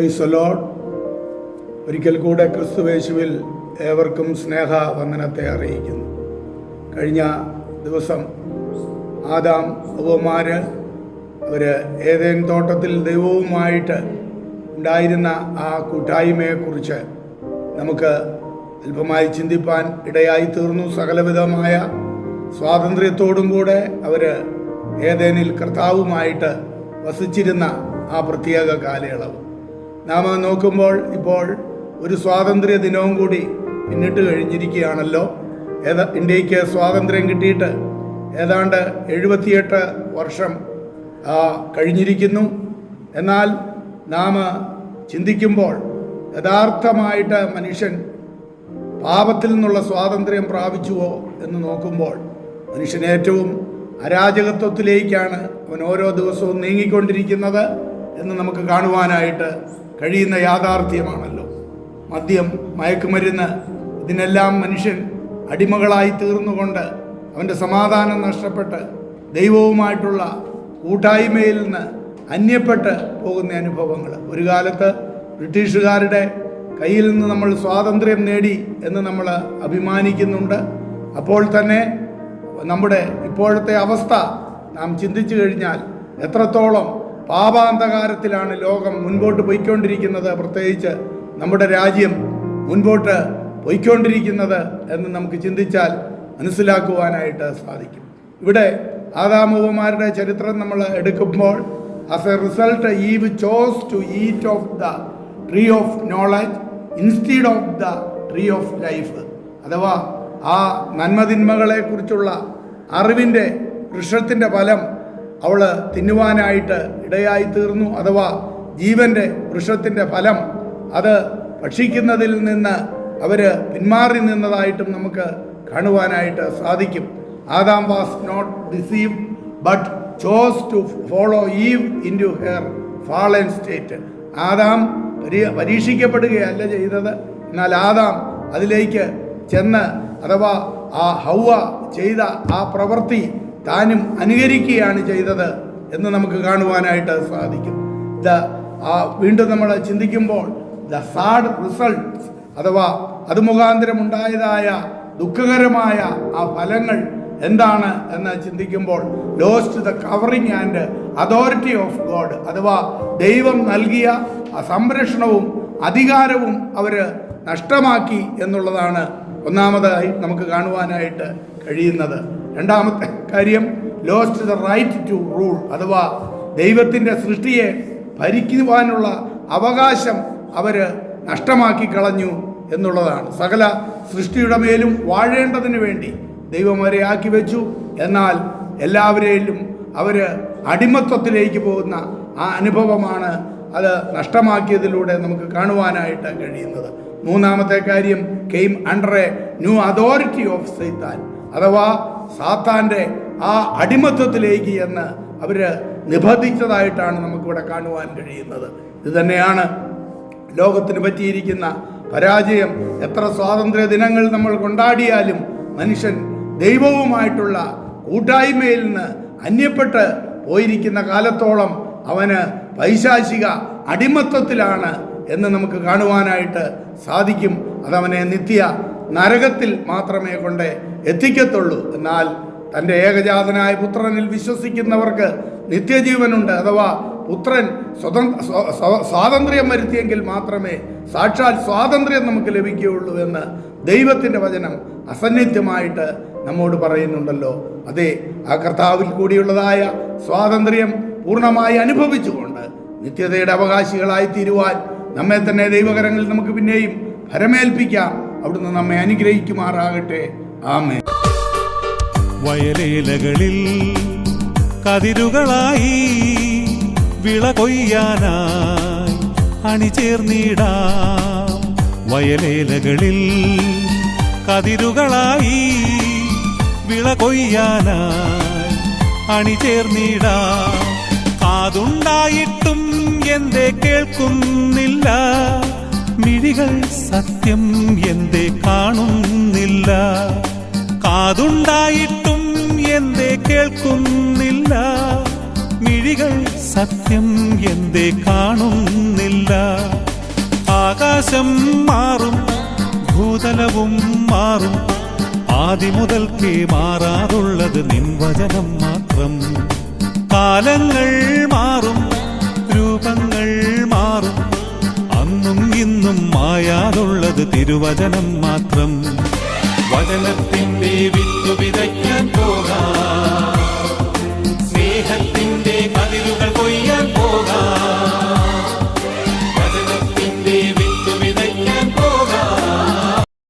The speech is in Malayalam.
പ്രൈസ് അലോഡ് ഒരിക്കൽ കൂടെ ക്രിസ്തുവേശുവിൽ ഏവർക്കും സ്നേഹ വന്ദനത്തെ അറിയിക്കുന്നു. കഴിഞ്ഞ ദിവസം ആദാം അവമാര് അവർ ഏതേൻ തോട്ടത്തിൽ ദൈവവുമായിട്ട് ഉണ്ടായിരുന്ന ആ കൂട്ടായ്മയെക്കുറിച്ച് നമുക്ക് അല്പമായി ചിന്തിപ്പാൻ ഇടയായി തീർന്നു സകലവിധമായ സ്വാതന്ത്ര്യത്തോടും കൂടെ അവർ ഏതേനിൽ കർത്താവുമായിട്ട് വസിച്ചിരുന്ന ആ പ്രത്യേക കാലയളവ്. നാം നോക്കുമ്പോൾ ഇപ്പോൾ ഒരു സ്വാതന്ത്ര്യ ദിനവും കൂടി പിന്നിട്ട് കഴിഞ്ഞിരിക്കുകയാണല്ലോ. ഏതാ ഇന്ത്യയ്ക്ക് സ്വാതന്ത്ര്യം കിട്ടിയിട്ട് ഏതാണ്ട് എഴുപത്തിയെട്ട് വർഷം കഴിഞ്ഞിരിക്കുന്നു. എന്നാൽ നാം ചിന്തിക്കുമ്പോൾ യഥാർത്ഥമായിട്ട് മനുഷ്യൻ പാപത്തിൽ നിന്നുള്ള സ്വാതന്ത്ര്യം പ്രാപിച്ചുവോ എന്ന് നോക്കുമ്പോൾ മനുഷ്യൻ ഏറ്റവും അരാജകത്വത്തിലേക്കാണ് അവൻ ഓരോ ദിവസവും നീങ്ങിക്കൊണ്ടിരിക്കുന്നത് എന്ന് നമുക്ക് കാണുവാനായിട്ട് കഴിയുന്ന യാഥാർത്ഥ്യമാണല്ലോ. മദ്യം മയക്കുമരുന്ന് ഇതിനെല്ലാം മനുഷ്യൻ അടിമകളായി തീർന്നുകൊണ്ട് അവന്റെ സമാധാനം നഷ്ടപ്പെട്ട് ദൈവവുമായിട്ടുള്ള കൂട്ടായ്മയിൽ നിന്ന് അന്യപ്പെട്ട് പോകുന്ന അനുഭവങ്ങൾ. ഒരു കാലത്ത് ബ്രിട്ടീഷുകാരുടെ കയ്യിൽ നിന്ന് നമ്മൾ സ്വാതന്ത്ര്യം നേടി എന്ന് നമ്മൾ അഭിമാനിക്കുന്നുണ്ട്. അപ്പോൾ തന്നെ നമ്മുടെ ഇപ്പോഴത്തെ അവസ്ഥ നാം ചിന്തിച്ചു കഴിഞ്ഞാൽ എത്രത്തോളം പാപാന്തകാരത്തിലാണ് ലോകം മുൻപോട്ട് പോയിക്കൊണ്ടിരിക്കുന്നത്. പ്രത്യേകിച്ച് നമ്മുടെ രാജ്യം മുൻപോട്ട് പോയിക്കൊണ്ടിരിക്കുന്നത് എന്ന് നമുക്ക് ചിന്തിച്ചാൽ മനസ്സിലാക്കുവാനായിട്ട് സാധിക്കും. ഇവിടെ ആദാമുവമാരുടെ ചരിത്രം നമ്മൾ എടുക്കുമ്പോൾ as a result Eve chose to eat of the tree of knowledge instead of the tree of life അഥവാ ആ നന്മതിന്മകളെക്കുറിച്ചുള്ള അറിവിന്റെ വൃക്ഷത്തിന്റെ ഫലം അവൾ തിന്നുവാനായിട്ട് ഇടയായി തീർന്നു അഥവാ ജീവന്റെ വൃക്ഷത്തിന്റെ ഫലം അത് ഭക്ഷിക്കുന്നതിൽ നിന്ന് അവർ പിന്മാറി നിന്നതായിട്ടും നമുക്ക് കാണുവാനായിട്ട് സാധിക്കും. Adam was not deceive but chose to follow Eve into her fallen state. Adam പരീ പരീക്ഷിക്കപ്പെടുകയല്ല ചെയ്തത്. എന്നാൽ ആദാം അതിലേക്ക് ചെന്ന് അഥവാ ആ ഹൗവ ചെയ്ത ആ പ്രവൃത്തി താനും അനുകരിക്കുകയാണ് ചെയ്തത് എന്ന് നമുക്ക് കാണുവാനായിട്ട് സാധിക്കും. ദ ആ വീണ്ടും നമ്മൾ ചിന്തിക്കുമ്പോൾ ദ സാഡ് റിസൾട്ട്സ് അഥവാ അത് മുഖാന്തരം ഉണ്ടായതായ ദുഃഖകരമായ ആ ഫലങ്ങൾ എന്താണ് എന്ന് ചിന്തിക്കുമ്പോൾ lost the covering and authority of God അഥവാ ദൈവം നൽകിയ ആ സംരക്ഷണവും അധികാരവും അവർ നഷ്ടമാക്കി എന്നുള്ളതാണ് ഒന്നാമതായി നമുക്ക് കാണുവാനായിട്ട് കഴിയുന്നത്. രണ്ടാമത്തെ കാര്യം lost the right to rule അഥവാ ദൈവത്തിന്റെ സൃഷ്ടിയെ ഭരിക്കുവാനുള്ള അവകാശം അവർ നഷ്ടമാക്കി കളഞ്ഞു എന്നുള്ളതാണ്. സകല സൃഷ്ടിയുടെ മേലും വാഴേണ്ടതിന് വേണ്ടി ദൈവം അവരെ ആക്കി വെച്ചു. എന്നാൽ എല്ലാവരെയും അവർ അടിമത്വത്തിലേക്ക് പോകുന്ന ആ അനുഭവമാണ് അത് നഷ്ടമാക്കിയതിലൂടെ നമുക്ക് കാണുവാനായിട്ട് കഴിയുന്നത്. മൂന്നാമത്തെ കാര്യം came under a new authority of സൈത്താൻ അഥവാ സാത്താന്റെ ആ അടിമത്വത്തിലേക്ക് എന്ന് അവർ നിബന്ധിച്ചതായിട്ടാണ് നമുക്കിവിടെ കാണുവാൻ കഴിയുന്നത്. ഇത് തന്നെയാണ് ലോകത്തിന് പറ്റിയിരിക്കുന്ന പരാജയം. എത്ര സ്വാതന്ത്ര്യ ദിനങ്ങൾ നമ്മൾ കൊണ്ടാടിയാലും മനുഷ്യൻ ദൈവവുമായിട്ടുള്ള കൂട്ടായ്മയിൽ നിന്ന് അന്യപ്പെട്ട് പോയിരിക്കുന്ന കാലത്തോളം അവന് പൈശാചിക അടിമത്വത്തിലാണ് എന്ന് നമുക്ക് കാണുവാനായിട്ട് സാധിക്കും. അതവനെ നിത്യ നരകത്തിൽ മാത്രമേ കൊണ്ട് എത്തിക്കത്തുള്ളൂ. എന്നാൽ തന്റെ ഏകജാതനായ പുത്രനിൽ വിശ്വസിക്കുന്നവർക്ക് നിത്യജീവനുണ്ട് അഥവാ പുത്രൻ സ്വതന്ത്ര സ്വ- സ്വ- സ്വാതന്ത്ര്യം വരുത്തിയെങ്കിൽ മാത്രമേ സാക്ഷാൽ സ്വാതന്ത്ര്യം നമുക്ക് ലഭിക്കുകയുള്ളൂ എന്ന് ദൈവത്തിന്റെ വചനം അസന്നിധ്യമായിട്ട് നമ്മോട് പറയുന്നുണ്ടല്ലോ. അതെ ആ കർത്താവിൽ കൂടിയുള്ളതായ സ്വാതന്ത്ര്യം പൂർണമായി അനുഭവിച്ചുകൊണ്ട് നിത്യതയുടെ അവകാശികളായി തീരുവാൻ നമ്മെ തന്നെ ദൈവകരങ്ങളിൽ നമുക്ക് പിന്നെയും ഫരമേൽപ്പിക്കാം അവിടുന്ന് നമ്മെ അനുഗ്രഹിക്കുമാറാകട്ടെ. ആമേ വയലേലകളിൽ കതിരുകളായി വിള കൊയ്യാനായി അണിചേർന്നിടാം. വയലേലകളിൽ കതിരുകളായി വിള കൊയ്യാനായി അണിചേർന്നിടാം. കാതുണ്ടായിട്ടും എന്തേ കേൾക്കുന്നില്ല. മിഴികൾ സത്യം എന്തേ കാണുന്നില്ല? കാതുണ്ടായിട്ടും എന്തേ കേൾക്കുന്നില്ല? മിഴികൾ സത്യം എന്തേ കാണുന്നില്ല? ആകാശം മാറും ഭൂതലവും മാറും ആദ്യ മുതൽക്കേ മാറാറുള്ളത് നിൻവചനം മാത്രം. കാലങ്ങൾ തിരുവചനം മാത്രം. വചനത്തിന്റെ വിത്തു വിതയ്ക്കാൻ പോകാം.